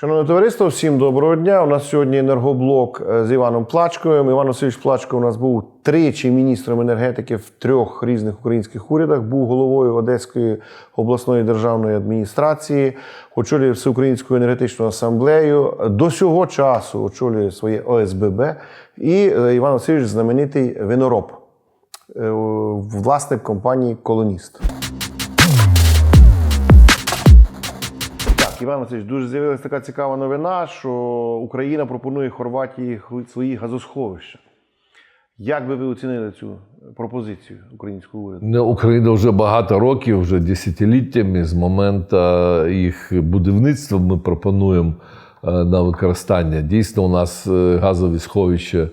Шановне товариство, всім доброго дня. У нас сьогодні енергоблок е, з Іваном Плачковим. Іван Васильович Плачко у нас був тричі міністром енергетики в трьох різних українських урядах. Був головою Одеської обласної державної адміністрації, очолює Всеукраїнську енергетичну асамблею. До сього часу очолює своє ОСББ. І е, Іван Васильович знаменитий винороб, е, власник компанії Колоніст. Іван Васильович, дуже з'явилася така цікава новина, що Україна пропонує Хорватії свої газосховища. Як би ви оцінили цю пропозицію українського уряду? Ну, Україна вже багато років, вже десятиліттями з моменту їх будівництва ми пропонуємо е, на використання. Дійсно, у нас е, газові сховища е,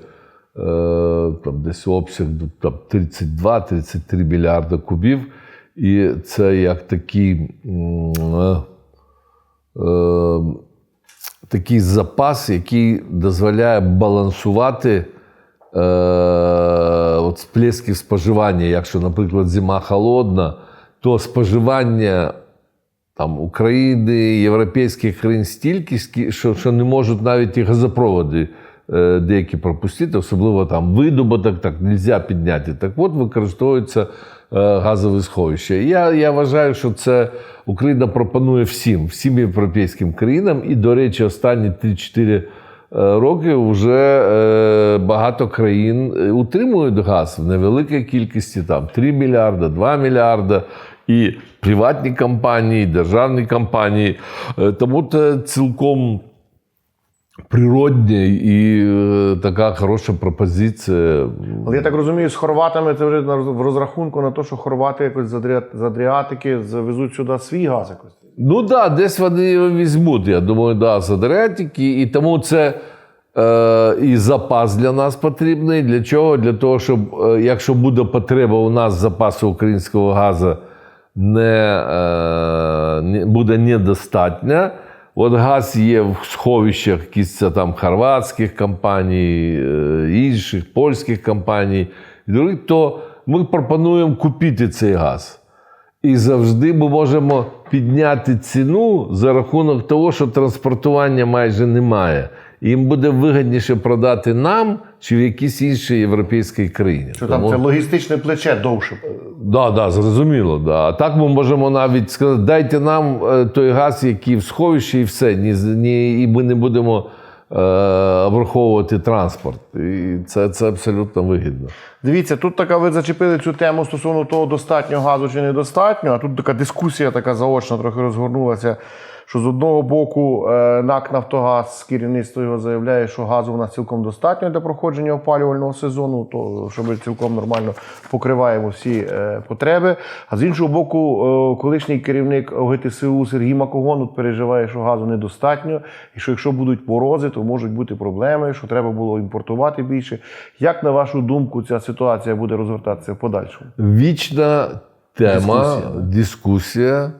там десь обсяг ну, там, 32-33 мільярди кубів. І це як такий, е, е, такий запас, який дозволяє балансувати е, от сплесків споживання. Якщо, наприклад, зима холодна, то споживання там, України, європейських країн стільки, що, що не можуть навіть і газопроводи деякі пропустити, особливо там видобуток, так не можна підняти. Так от використовуються е, газові сховища. І Я, я вважаю, що це Україна пропонує всім, всім європейським країнам. І, до речі, останні 3-4 е, роки вже е, багато країн е, утримують газ в невеликій кількості, там 3 мільярда, 2 мільярда. І приватні компанії, і державні компанії. Е, Тому це цілком природня і е, така хороша пропозиція. Але я так розумію, з хорватами це вже в розрахунку на те, що хорвати якось з Адріа- з Адріатики завезуть сюди свій газ якось. Ну так, да, десь вони його візьмуть, я думаю, да, з Адріатики. І тому це е, і запас для нас потрібний. Для чого? Для того, щоб е, якщо буде потреба у нас запасу українського газу не, не буде недостатня. От газ є в сховищах якісь там хорватських компаній, е, інших польських компаній, то ми пропонуємо купити цей газ. І завжди ми можемо підняти ціну за рахунок того, що транспортування майже немає. Їм буде вигідніше продати нам чи в якійсь іншій європейській країні. Що там це логістичне плече довше. Да, да, зрозуміло. Да. А так ми можемо навіть сказати, дайте нам е, той газ, який в сховищі, і все. Ні, ні, і ми не будемо е, враховувати транспорт. І це, це абсолютно вигідно. Дивіться, тут така ви зачепили цю тему стосовно того, достатньо газу чи недостатньо. А тут така дискусія така заочна трохи розгорнулася. Що з одного боку е, НАК Нафтогаз керівництво його заявляє, що газу в нас цілком достатньо для проходження опалювального сезону, то що ми цілком нормально покриваємо всі е, потреби. А з іншого боку, е, колишній керівник ОГТСУ Сергій Макогон переживає, що газу недостатньо, і що якщо будуть морози, то можуть бути проблеми, що треба було імпортувати більше. Як на вашу думку, ця ситуація буде розгортатися в подальшому? Вічна тема, Дискусія, дискусія.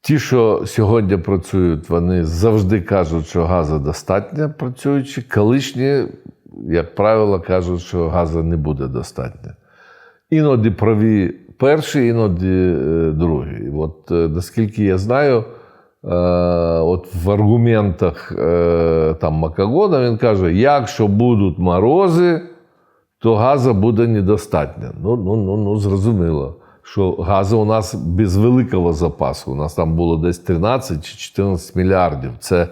Ті, що сьогодні працюють, вони завжди кажуть, що газу достатньо працюючи. Колишні, як правило, кажуть, що газу не буде достатньо. Іноді праві перші, іноді е, другі. От е, наскільки я знаю, е, от в аргументах там Макагона він каже: якщо будуть морози, то газу буде недостатньо. Ну, ну, ну, ну зрозуміло, що газу у нас без великого запасу. У нас там було десь 13 чи 14 мільярдів. Це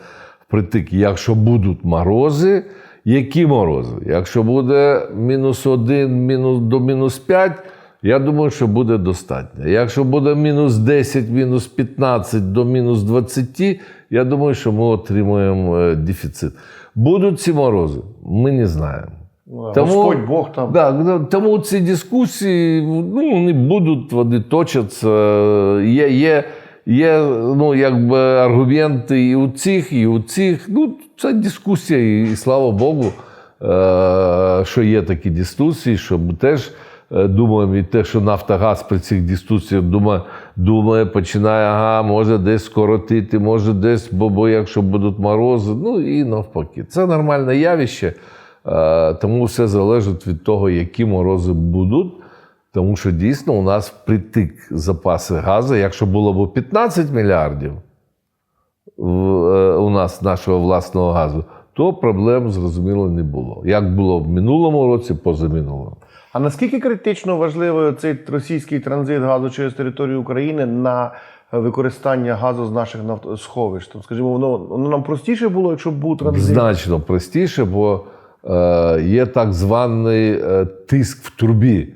впритик. Якщо будуть морози, які морози? Якщо буде мінус 1 мінус, до мінус 5, я думаю, що буде достатньо. Якщо буде мінус 10, мінус 15 до мінус 20, я думаю, що ми отримуємо е, дефіцит. Будуть ці морози? Ми не знаємо. Ну, Господь Бог там. Да, тому ці дискусії ну, вони будуть, вони точаться. Є, є, є ну, якби аргументи і у цих, і у цих. Ну, це дискусія, і слава Богу, е, що є такі дискусії, що ми теж е, думаємо, і те, що Нафтогаз при цих дискусіях думає, думає, починає, ага, може десь скоротити, може десь, бо, бо якщо будуть морози, ну і навпаки. Це нормальне явище. Е, Тому все залежить від того, які морози будуть. Тому що дійсно у нас притик запаси газу. Якщо було б 15 мільярдів, е, у нас нашого власного газу, то проблем зрозуміло не було. Як було в минулому році, позаминулому. А наскільки критично важливий цей російський транзит газу через територію України на використання газу з наших нафтосховищ? Тобто, скажімо, воно, воно нам простіше було, якщо б був транзит? Значно простіше, бо є так званий е, тиск в трубі.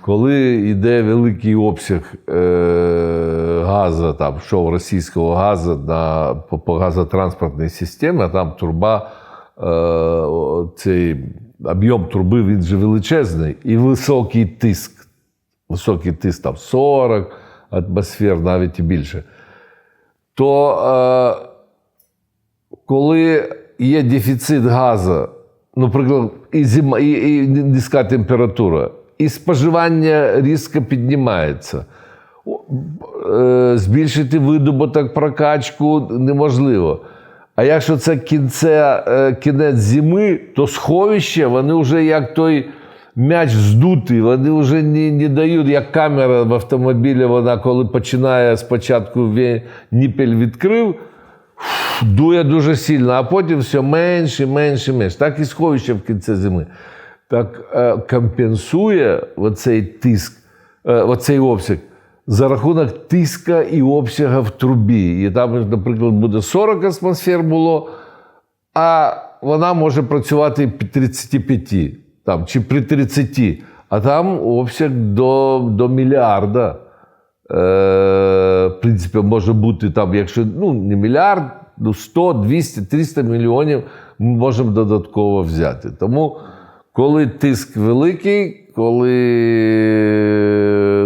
Коли йде великий обсяг е, газу, там, що російського газу на, по, по газотранспортній системі, а там труба, е, цей об'єм труби він же величезний і високий тиск. Високий тиск там 40 атмосфер, навіть і більше. То е, коли є дефіцит газу, наприклад, і, зима, і, і низька температура, і споживання різко піднімається. Е, Збільшити видобуток, прокачку неможливо. А якщо це кінце, е, кінець зими, то сховище, вони вже як той м'яч здутий, вони вже не, не дають, як камера в автомобілі, вона коли починає спочатку ніпель відкрив, дує дуже сильно, а потім все менше, менше, менше. Так і сховище в кінці зими. Так е, компенсує оцей тиск, е, оцей обсяг за рахунок тиска і обсяга в трубі. І там, наприклад, буде 40 атмосфер було, а вона може працювати при 35 там, чи при 30, а там обсяг до, до мільярда. Е, в принципі, може бути там, якщо ну, не мільярд, ну 100, 200, 300 мільйонів ми можемо додатково взяти. Тому, коли тиск великий, коли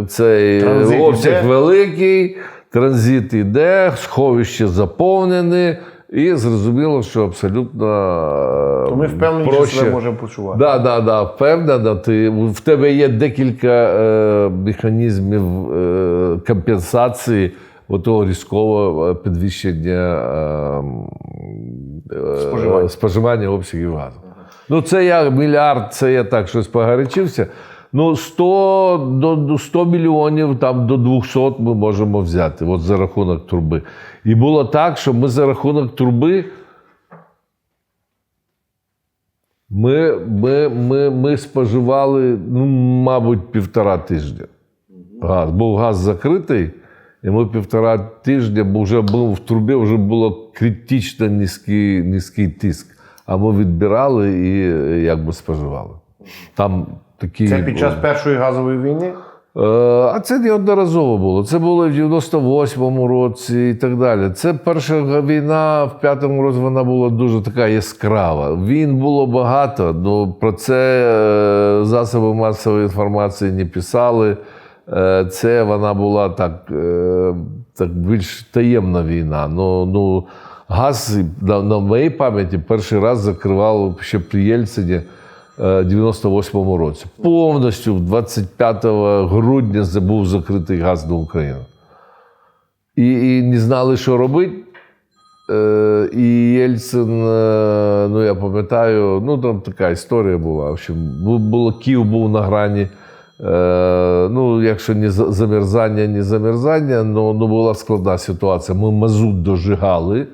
цей Транзит обсяг іде. великий, транзит іде, сховище заповнене, і зрозуміло, що абсолютно е, То ми впевнені, що проще. себе можемо почувати. Да, да, да, впевнено. Ти, в тебе є декілька е, механізмів е, компенсації того різкого е, підвищення е, е, Споживання. споживання обсягів газу. Ну, це я мільярд, це я так щось погарячився. Ну, 100 до, до 100 мільйонів, там до 200 ми можемо взяти от за рахунок труби. І було так, що ми за рахунок труби ми, ми, ми, ми споживали, ну, мабуть, півтора тижня. Газ. Був газ закритий, і ми півтора тижня, бо вже був в трубі, вже було критично низький, низький тиск. А ми відбирали і якби споживали. Там такі. Це під час першої газової війни. Е, А це неодноразово було. Це було в 98-му році і так далі. Це перша війна в п'ятому році вона була дуже така яскрава. Війн було багато, але про це е, засоби масової інформації не писали. Е, Це вона була так, так більш таємна війна. Ну, ну, газ на моїй пам'яті перший раз закривав ще при Єльцині. Е, 98-му році. Повністю 25 грудня був закритий газ на Україну. І, і не знали, що робити. Е, і Єльцин, е, ну я пам'ятаю, ну там така історія була. В общем, бу- було, Київ був на грані. Е, ну, якщо не замерзання, не замерзання, ну, ну була складна ситуація. Ми мазут дожигали.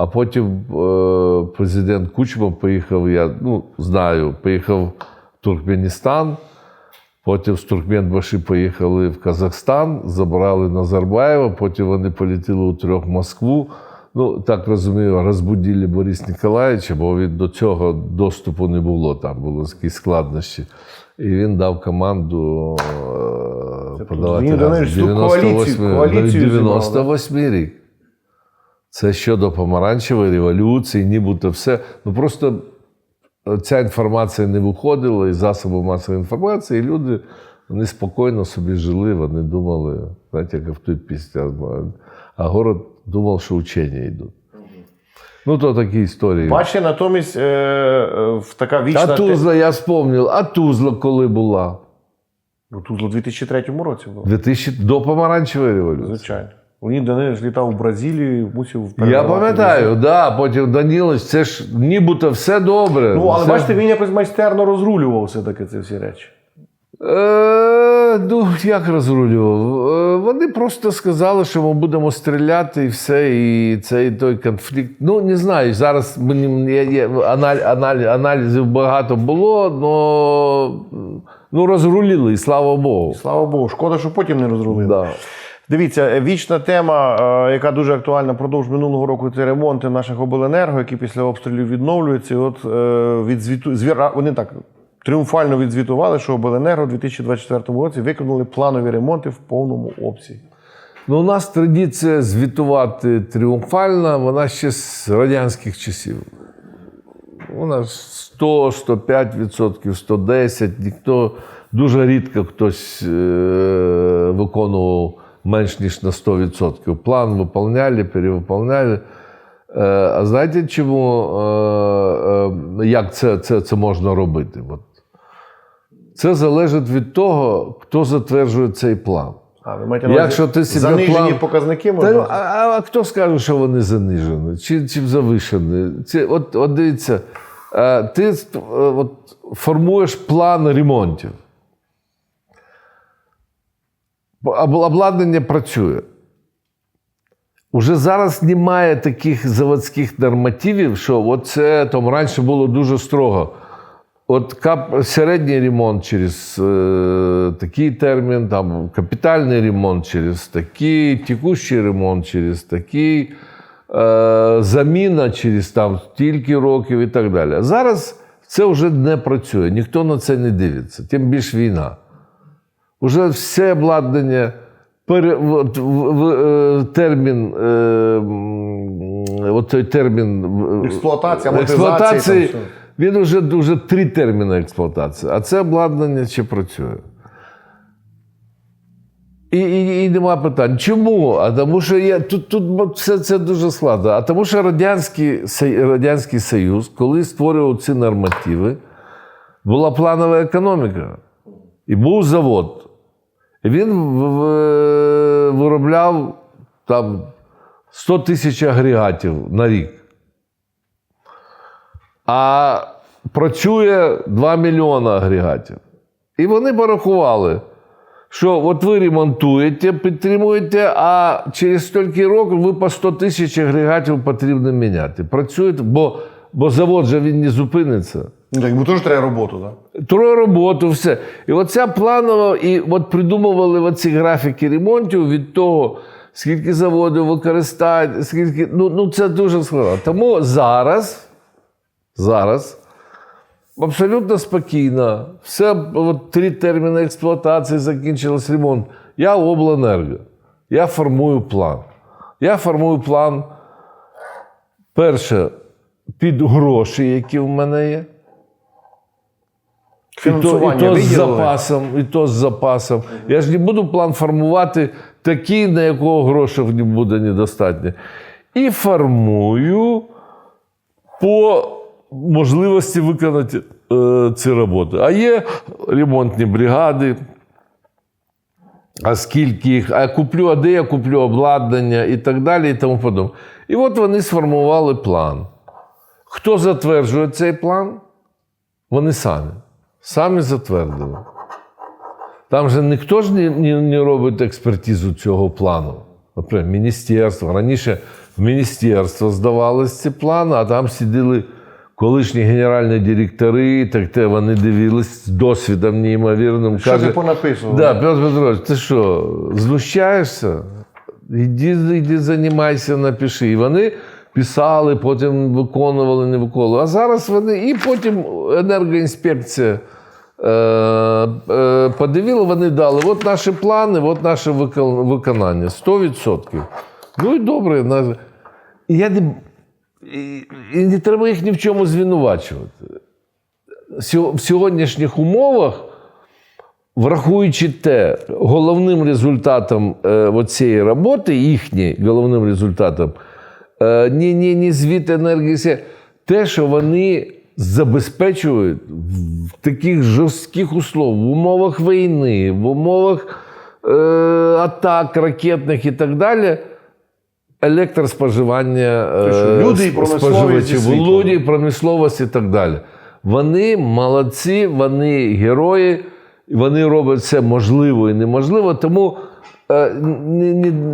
А потім е, президент Кучма поїхав, я ну, знаю, поїхав в Туркменістан. Потім з Туркменбаші поїхали в Казахстан, забрали Назарбаєва, потім вони полетіли у трьох Москву. Ну, так розумію, розбудили Борис Ніколаєвича, бо від до цього доступу не було, там були якісь складнощі. І він дав команду подавати він газ. Данилович, ту коаліцію- коаліцію 98 рік. Це щодо помаранчевої революції, нібито все. Ну просто ця інформація не виходила із засобів масової інформації, і люди вони спокійно собі жили, вони думали, знаєте, як в той пісні, а город думав, що учення йдуть. Ну, то такі історії. Бачите, натомість е, е, в така вічна. А Тузла, я спомнив, а Тузла коли була? Ну, Тут у 2003 році було. 2000, до помаранчевої революції. Звичайно. Леонід Данилович літав у Бразилію, мусив Я пам'ятаю, да, потім Данілович, це ж нібито все добре. Ну, але все бачите, він якось майстерно розрулював все-таки ці всі речі. Е, Е, ну, як розрулював? Е, Вони просто сказали, що ми будемо стріляти і все, і цей той конфлікт. Ну, не знаю, зараз мені я, я, аналь, аналь, аналізів багато було, але ну, розрулили, і слава Богу. Слава Богу, шкода, що потім не розрулили. Да. Дивіться, е, вічна тема, е, яка дуже актуальна продовж минулого року, це ремонти наших обленерго, які після обстрілів відновлюються. І от е, відзвіту, звіра, вони так тріумфально відзвітували, що обленерго у 2024 році виконали планові ремонти в повному обсязі. Ну, у нас традиція звітувати тріумфально, вона ще з радянських часів. У нас 100, 105%, 110%. Ніхто дуже рідко хтось е, виконував менш ніж на 100%. План виповняли, перевиповняли. Е, а знаєте, чому е, е, як це, це, це можна робити? От. Це залежить від того, хто затверджує цей план. А, ви маєте Якщо ти занижені план- показники можна? ну, а, а, хто скаже, що вони занижені? Чи, чи завишені? Це, от, от дивіться, ти от, формуєш план ремонтів. Обладнання працює. Уже зараз немає таких заводських нормативів, що от це там раніше було дуже строго. От кап, середній ремонт через е, такий термін, там капітальний ремонт через такий, текущий ремонт через такий, е, заміна через там стільки років і так далі. Зараз це вже не працює, ніхто на це не дивиться, тим більш війна. Уже все обладнання, пере, от, в, в, е, термін, е, от той термін Експлуатація, амортизація, експлуатації, там він вже дуже три терміни експлуатації, а це обладнання ще працює. І, і, і нема питань. Чому? А тому що я, тут, тут все це дуже складно. А тому що Радянський, Радянський Союз, коли створював ці нормативи, була планова економіка. І був завод. Він виробляв там 100 тисяч агрегатів на рік. А працює 2 мільйони агрегатів. І вони порахували, що от ви ремонтуєте, підтримуєте, а через стільки років ви по 100 тисяч агрегатів потрібно міняти. Працюєте, бо, бо завод же він не зупиниться. Ну, так, бо теж треба роботу, так? Троє роботу, все. І оця планова, і от придумували оці графіки ремонтів від того, скільки заводів використають, скільки. Ну, ну це дуже складно. Тому зараз, зараз абсолютно спокійно, все от, три терміни експлуатації закінчилось ремонт. Я обленерго. Я формую план. Я формую план. Перше, під гроші, які в мене є. І то, і то з запасом, і то з запасом. Я ж не буду план формувати такий, на якого грошей не буде недостатньо. І формую по можливості виконати е, ці роботи. А є ремонтні бригади. А скільки їх, а куплю, а де я куплю обладнання і так далі, і тому подобне. І от вони сформували план. Хто затверджує цей план? Вони самі. Самі затвердили. Там же ніхто ж не, не, не робить експертизу цього плану. Наприклад, міністерство. Раніше в міністерство здавалися ці плани, а там сиділи колишні генеральні директори, так те вони дивились з досвідом неймовірним. Що ти понаписував? Да, Петр Петрович, ти що, знущаєшся? Іди, іди займайся, напиши. І вони писали, потім виконували, не виконували. А зараз вони і потім енергоінспекція е, е, подивила, вони дали. От наші плани, от наше виконання. 100%. Ну і добре. Я не, і не треба їх ні в чому звинувачувати. В сьогоднішніх умовах врахуючи те, головним результатом е, цієї роботи, їхній головним результатом, е, не, не, не звіт енергії, те, що вони забезпечують в таких жорстких условиях, в умовах війни, в умовах е, атак ракетних і так далі. Електроспоживання е, люди і споживачів, люди, промисловість і так далі. Вони молодці, вони герої. Вони роблять все можливо і неможливо. Тому ні- ні-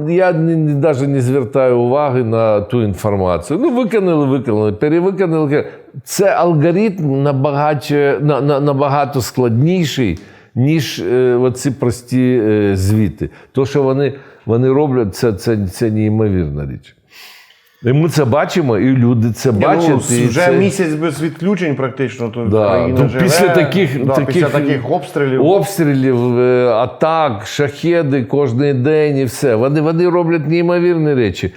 я ні, навіть не звертаю уваги на ту інформацію. Ну, виконали, виконали, перевиконали. Це алгоритм набагато, на, на, набагато складніший, ніж е, оці прості е, звіти. То, що вони, вони роблять, це, це, це неймовірна річ. І ми це бачимо, і люди це бачать. ну, і вже це... місяць без відключень, практично. То Да. Ну, живе. після таких- да, таких- після таких обстрілів. обстрілів, е, атак, шахеди кожен день і все. Вони, вони роблять неймовірні речі.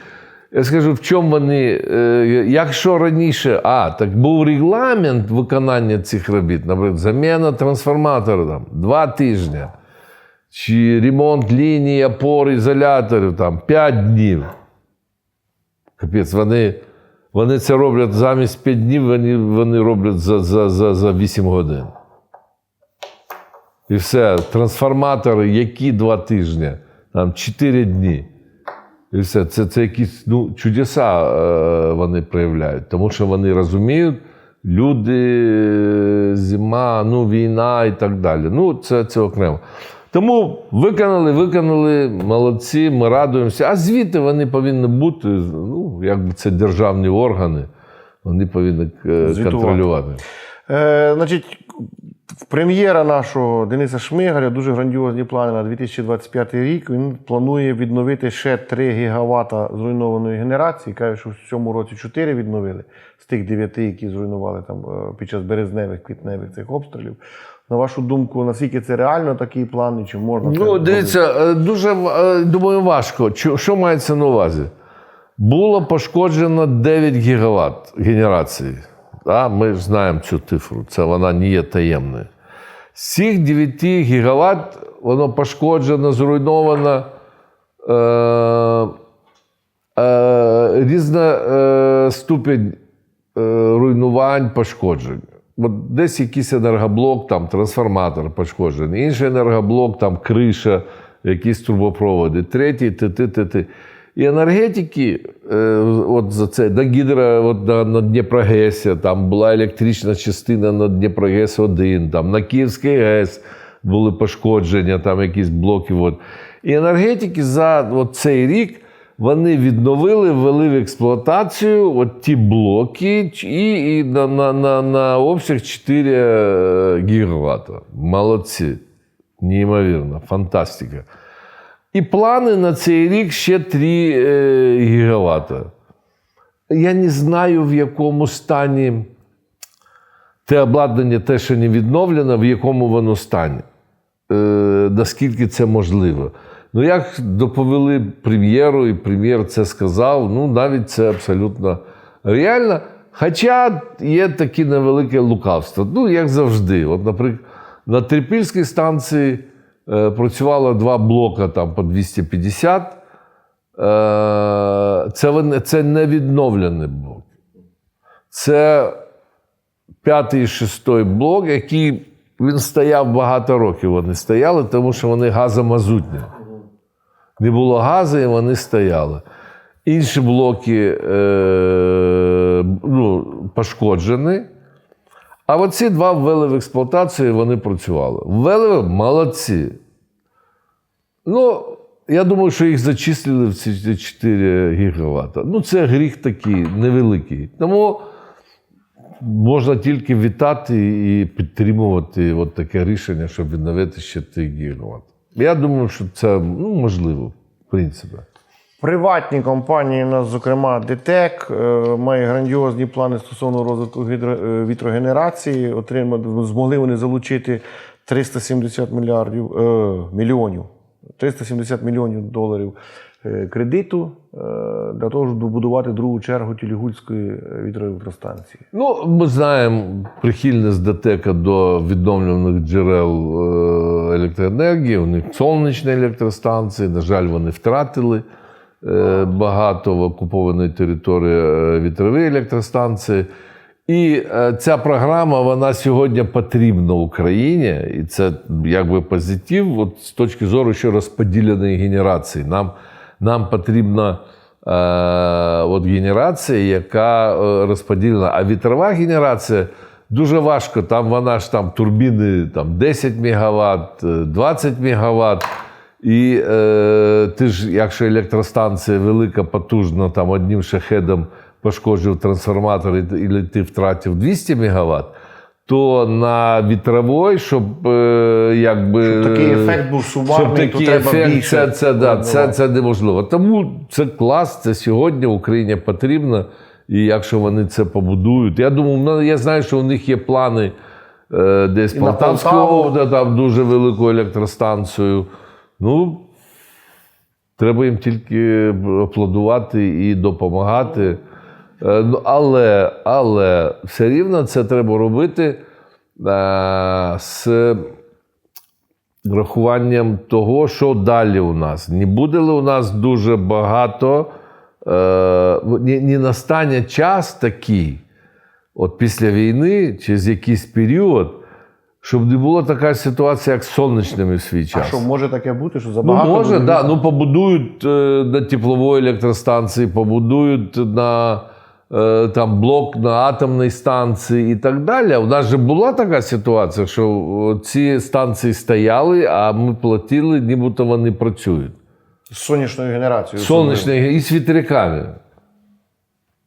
Я скажу, в чому вони. е, Якщо раніше, а, так був регламент виконання цих робіт, наприклад, заміна трансформатора там, два тижні, чи ремонт лінії, опор, ізоляторів там, 5 днів. Капець, вони, вони це роблять замість 5 днів, вони, вони роблять за, за, за, за 8 годин. І все. Трансформатори, які два тижні, там 4 дні. І все. Це, це якісь ну, чудеса е, вони проявляють, тому що вони розуміють, люди, зима, ну, війна і так далі. Ну, це, це окремо. Тому виконали, виконали, молодці, ми радуємося. А звіти вони повинні бути, ну, якби це державні органи, вони повинні е, Звітувати. контролювати. Е, значить, в прем'єра нашого Дениса Шмигаля дуже грандіозні плани на 2025 рік. Він планує відновити ще 3 гігавата зруйнованої генерації. Каже, що в цьому році 4 відновили з тих 9, які зруйнували там е, під час березневих, квітневих цих обстрілів. На вашу думку, наскільки це реально такий план, і чи можна Ну, дивіться, е, дуже е, думаю, важко. Що мається на увазі? Було пошкоджено 9 гігават генерації. Да? Ми ж знаємо цю цифру, це вона не є таємною. З цих 9 гігават воно пошкоджено, зруйновано е, е, різна е, ступінь е, руйнувань, пошкоджень. От десь якийсь енергоблок, там трансформатор пошкоджений, інший енергоблок, там криша, якісь трубопроводи, третій, ти, ти, ти, ти. І енергетики, е, от за це на гідро, от на, на Дніпрогесі, там була електрична частина на Дніпрогес 1, там на Київській ГЕС були пошкодження, там якісь блоки. От. І енергетики за от цей рік вони відновили, ввели в експлуатацію от ті блоки і, і на, на, на, на обсяг 4 гігавата. Молодці. Неймовірно, фантастика. І плани на цей рік ще 3 е, гігавата. Я не знаю, в якому стані те обладнання, те, що не відновлено, в якому воно стані. Е, наскільки це можливо. Ну, як доповіли прем'єру, і прем'єр це сказав, ну, навіть це абсолютно реально. Хоча є таке невелике лукавство. Ну, як завжди. От, наприклад, на Трипільській станції е, працювало два блока там, по 250. Е, це, це не відновлений блок. Це п'ятий і шостий блок, який він стояв багато років. Вони стояли, тому що вони газомазутні. Не було газу, і вони стояли. Інші блоки е, ну, пошкоджені. А оці два ввели в експлуатацію, і вони працювали. Ввели молодці. Ну, я думаю, що їх зачислили в ці 4 гігавата. Ну, це гріх такий невеликий. Тому можна тільки вітати і підтримувати от таке рішення, щоб відновити ще 3 гігават. Я думаю, що це ну, можливо, в принципі. Приватні компанії, у нас, зокрема, ДТЕК, має грандіозні плани стосовно розвитку е, вітрогенерації. Отримали, змогли вони залучити 370 мільярдів, е, мільйонів, 370 мільйонів доларів кредиту е, для того, щоб добудувати другу чергу Тілігульської е, вітроелектростанції. Ну, ми знаємо прихильність ДТЕКа до відновлюваних джерел е, електроенергії. У них сонячні електростанції. На жаль, вони втратили е, багато в окупованій території е, вітрові електростанції. І е, ця програма вона сьогодні потрібна Україні, і це якби позитив от, з точки зору ще розподіленої генерації. Нам, нам потрібна е, от генерація, яка е, розподілена. А вітрова генерація Дуже важко. Там вона ж там турбіни там, 10 МВт, 20 МВт. І е, ти ж, якщо електростанція велика, потужна, там одним шахедом пошкоджив трансформатор, і, і ти втратив 200 МВт, то на вітровій, щоб е, якби. Щоб такий ефект був щоб сумарний, то треба ефект, більше. Це, це, да, це, це неможливо. Тому це клас, це сьогодні Україні потрібно. І якщо вони це побудують, я думаю, ну, я знаю, що у них є плани е, десь Полтаву. область, там дуже велику електростанцію. Ну, треба їм тільки аплодувати і допомагати. Е, ну, Але, але все рівно це треба робити е, з врахуванням того, що далі у нас. Не буде ли у нас дуже багато, не, не настане час такий, от після війни, через якийсь період, щоб не була така ситуація, як з сонячними в свій А що може таке бути, що Ну, забагато? може, буде? да. Ну, побудують е, на тепловій електростанції, побудують на там, блок на атомній станції і так далі. У нас же була така ситуація, що ці станції стояли, а ми платили, нібито вони працюють. З сонячною генерацією. Сонячні і з вітряками.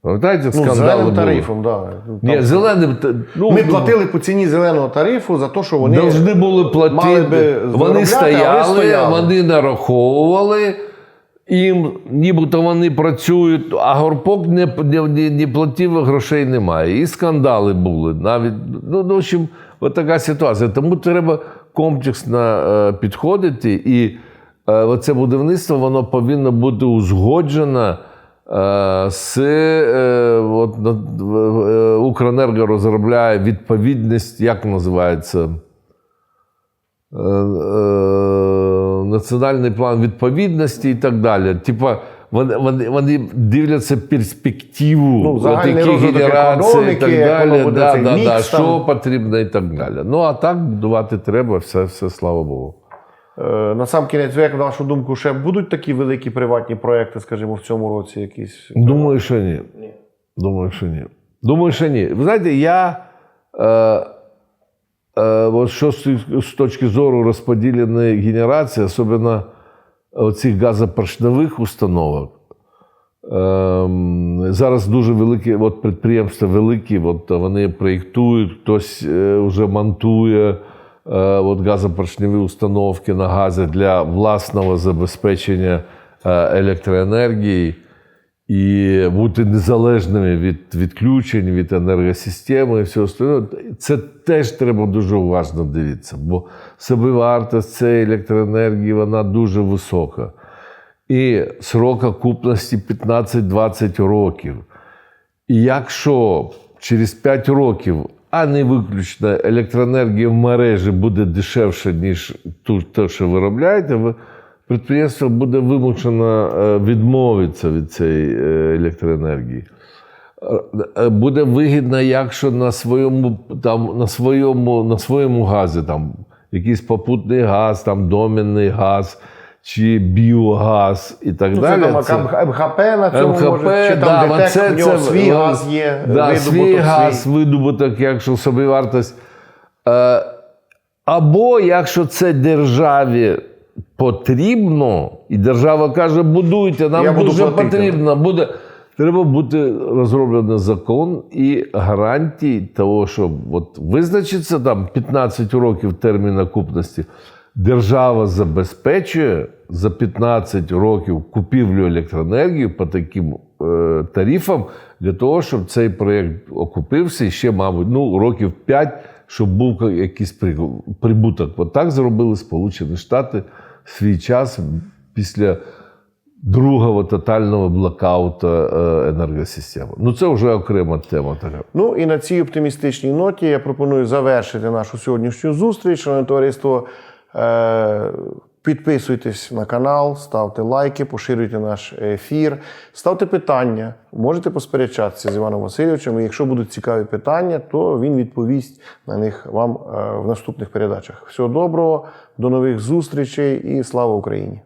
Пам'ятаєте, Ну, скандали зеленим були? тарифом, да. Ні, зеленим. Ну, Ми ну, платили по ціні зеленого тарифу за те, що вони Должны були мали платити. би Вони стояли, а вони стояли. вони нараховували. Їм нібито вони працюють, а горпок не, не, не, платив, грошей немає. І скандали були. Навіть, ну, ну, в общем, така ситуація. Тому треба комплексно е, підходити. І е, оце будівництво воно повинно бути узгоджено е, з от, Укренерго розробляє відповідність, як називається? Національний план відповідності і так далі. Типа, вони, вони, вони дивляться перспективу, Ну, от які генерації і так далі. Да, да, мікс да, там. що потрібно і так далі. Ну, а так будувати треба, все, все слава Богу. Е, На сам кінець, як на вашу думку, ще будуть такі великі приватні проекти, скажімо, в цьому році якісь? Думаю, що ні. Думаю, що ні. Думаю, що ні. Ви знаєте, я. Е, е, що з, з точки зору розподіленої генерації, особливо оцих газопоршневих установок, Ем, зараз дуже великі от підприємства великі, от вони проєктують, хтось е, вже монтує е, от газопоршневі установки на газі для власного забезпечення електроенергії і бути незалежними від відключень, від енергосистеми і все остальне. Це теж треба дуже уважно дивитися, бо собівартість цієї електроенергії вона дуже висока. І срок окупності 15-20 років. І якщо через 5 років, а не виключно електроенергія в мережі буде дешевше, ніж те, що виробляєте, ви- підприємство буде вимушено е, відмовитися від цієї е, електроенергії. Е, Буде вигідно, якщо на своєму, там, на своєму, на своєму газі, там, якийсь попутний газ, там, домінний газ чи біогаз і так Ну, це далі. там Це- МХП на цьому МХП, може, чи там да, ДТЕК, це- в нього це- свій ну, газ є, Да, видобуток свій газ, видобуток, якщо собівартість. Е, або якщо це державі потрібно, і держава каже, будуйте, нам Я дуже платити. потрібно, буде. Треба бути розроблений закон і гарантії того, що от визначиться там 15 років термін окупності. Держава забезпечує за 15 років купівлю електроенергії по таким е, тарифам для того, щоб цей проєкт окупився і ще, мабуть, ну, років 5, щоб був якийсь прибуток. От так зробили Сполучені Штати в свій час після другого тотального блокауту е, енергосистеми. Ну, це вже окрема тема. Ну і на цій оптимістичній ноті я пропоную завершити нашу сьогоднішню зустріч. Шановне товариство, е- підписуйтесь на канал, ставте лайки, поширюйте наш ефір, ставте питання. Можете посперечатися з Іваном Васильовичем. І якщо будуть цікаві питання, то він відповість на них вам е, в наступних передачах. Всього доброго, до нових зустрічей і слава Україні!